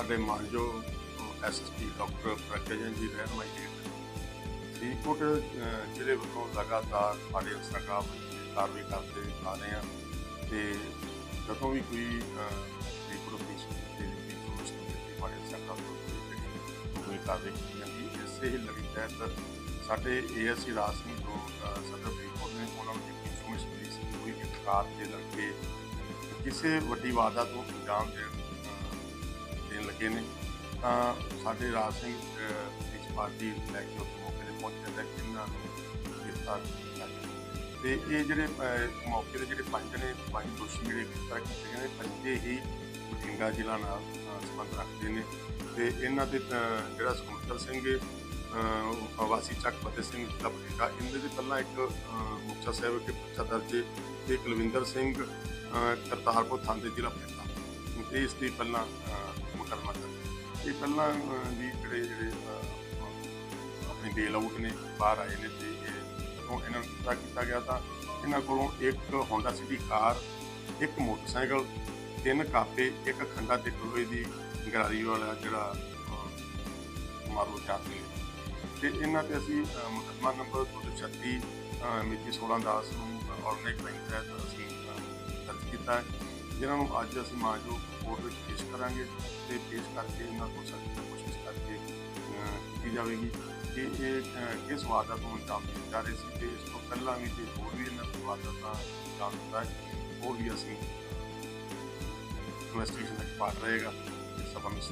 ਸਾਡੇ ਮਾਨਯੋਗ SSP doctor ਪ੍ਰਕਜਨ ਜੀ ਰਹਿਨਮਾਈ ਹੇਠ ਫਰੀਦਕੋਟ ਜ਼ਿਲ੍ਹੇ ਵੱਲੋਂ ਲਗਾਤਾਰ ਸਾਡੇ ਇੰਸਟਾਗ੍ਰਾਮ ਤੇ ਕਾਰਵਾਈ ਕਰਦੇ ਆ ਰਹੇ ਹਾਂ ਤੇ ਜਦੋਂ ਵੀ ਕੋਈ ਫਰੀਦਕੋਟ ਪੁਲਿਸ ਦੇ ਵੀ ਇਨਫੋਰਮੇਸ਼ਨ ਮਿਲਦੀ ਸਾਡੇ ਤੋਂ ਕੋਈ ਕਾਰਵਾਈ ਕੀਤੀ ਜਾਂਦੀ ਇਸੇ ਹੀ ਲੜੀ ਤਹਿਤ ਸਾਡੇ ਏਐਸਸੀ ਰਾਜ ਸਿੰਘ ਤੋਂ ਅਹ, ਸਦਰ ਫਰੀਦਕੋਟ ਨੇ ਉਹਨਾਂ ਨੂੰ ਇੱਕ ਇਨਫੋਰਮੇਸ਼ਨ ਮਿਲੀ ਸੀ ਕੋਈ ਇੱਕ ਦੇ ਲੜਕੇ ਕਿਸੇ ਵੱਡੀ ਵਾਰਦਾਤ ਨੂੰ ਅੰਜਾਮ ਦੇਣ ਲੱਗੇ ਨੇ ਤਾਂ ਸਾਡੇ ਰਾਜ ਸਿੰਘ ਇਸ ਪਾਰਟੀ ਲੈ ਕੇ ਉਸ ਮੌਕੇ ਤੇ ਪਹੁੰਚੇ ਤੇ ਇਹਨਾਂ ਨੂੰ ਗ੍ਰਿਫਤਾਰ ਕੀਤਾ ਗਿਆ। ਤੇ ਇਹ ਜਿਹੜੇ ਮੌਕੇ ਦੇ ਜਿਹੜੇ ਪੰਜ ਨੇ ਪੰਜ ਦੋਸ਼ੀ ਜਿਹੜੇ ਗ੍ਰਿਫਤਾਰ ਕੀਤੇ ਗਏ ਨੇ ਪੰਜੇ ਹੀ ਬਠਿੰਡਾ ਜ਼ਿਲ੍ਹਾ ਨਾਲ ਸੰਬੰਧ ਰੱਖਦੇ ਨੇ। ਤੇ ਇਹਨਾਂ ਦੇ ਜਿਹੜਾ ਸੁਖਮੰਦਰ ਸਿੰਘ ਅਹ, ਵਾਸੀ ਚੱਕ ਫਤਿਹ ਸਿੰਘ ਜ਼ਿਲ੍ਹਾ ਬਠਿੰਡਾ ਇਹਦੇ ਦੇ ਪਹਿਲਾਂ ਇੱਕ ਅਹ, ਮੁਕਤਸਰ ਸਾਹਿਬ ਕੇ ਪਰਚਾ ਦਰਜ ਹੈ। ਤੇ ਕੁਲਵਿੰਦਰ ਸਿੰਘ ਕਰਤਾਰਪੁਰ ਥਾਂ ਥਾਣੇ ਜ਼ਿਲ੍ਹਾ ਬਠਿੰਡਾ। ਇਸ 'ਤੇ ਪਹਿਲਾਂ ਅਹ, ਮੁਕੱਦਮਾ ਦਰਜ ਇਹ ਪਹਿਲਾਂ ਵੀ ਜਿਹੜੇ ਜਿਹੜੇ ਆਪਣੇ ਆਪਣੀ ਬੇਲ ਆਊਟ ਨੇ ਬਾਹਰ ਆਏ ਨੇ ਤੇ ਜਦੋਂ ਇਹਨਾਂ ਨੂੰ ਕੀਤਾ ਕੀਤਾ ਗਿਆ ਤਾਂ ਇਹਨਾਂ ਕੋਲੋਂ ਇੱਕ ਹੋਂਡਾ ਸਿਟੀ ਕਾਰ ਇੱਕ ਮੋਟਰਸਾਈਕਲ ਤਿੰਨ ਕਾਪੇ ਇੱਕ ਖੰਡਾ ਤੇ ਲੋਹੇ ਦੀ ਗਰਾਰੀ ਵਾਲਾ ਜਿਹੜਾ ਮਾਰੂ ਚਾਹਤੇ ਤੇ ਇਹਨਾਂ ਤੇ ਅਸੀਂ ਅਹ, ਮੁਕੱਦਮਾ ਨੰਬਰ 236 ਅਹ, ਮਿਤੀ 16 10 ਨੂੰ ਆਰਗੇਨਾਈਜ਼ ਬੈਂਕ ਤਹਿਤ ਅਸੀਂ ਦਰਜ ਕੀਤਾ ਹੈ। ਜਿਨ੍ਹਾਂ ਨੂੰ ਅੱਜ ਅਸੀਂ ਮਾਨਯੋਗ ਕੋਰਟ ਵਿੱਚ ਪੇਸ਼ ਕਰਾਂਗੇ ਤੇ ਪੇਸ਼ ਕਰਕੇ ਇਹਨਾਂ ਕੋਲ ਸਖਤ ਕੋਸ਼ਿਸ਼ ਕਰਕੇ ਕੀਤੀ ਜਾਵੇਗੀ। ਕਿ ਇਹ ਕਿਸ ਵਾਰਦਾਤ ਨੂੰ ਅੰਜਾਮ ਦਿੱਤੇ ਜਾ ਰਹੇ ਸੀ ਤੇ ਇਸ ਤੋਂ ਪਹਿਲਾਂ ਵੀ ਜੇ ਹੋਰ ਵੀ ਇਹਨਾਂ ਦੀ ਵਾਰਦਾਤਾਂ ਅੰਜਾਮ ਦਿੱਤਾ ਹੈ ਉਹ ਵੀ ਅਸੀਂ ਇਨਵੈਸਟੀਗੇਸ਼ਨ ਦਾ ਪਾਰਟ ਰਹੇਗਾ ਇਸ ਸਭਾ ਵਿੱਚ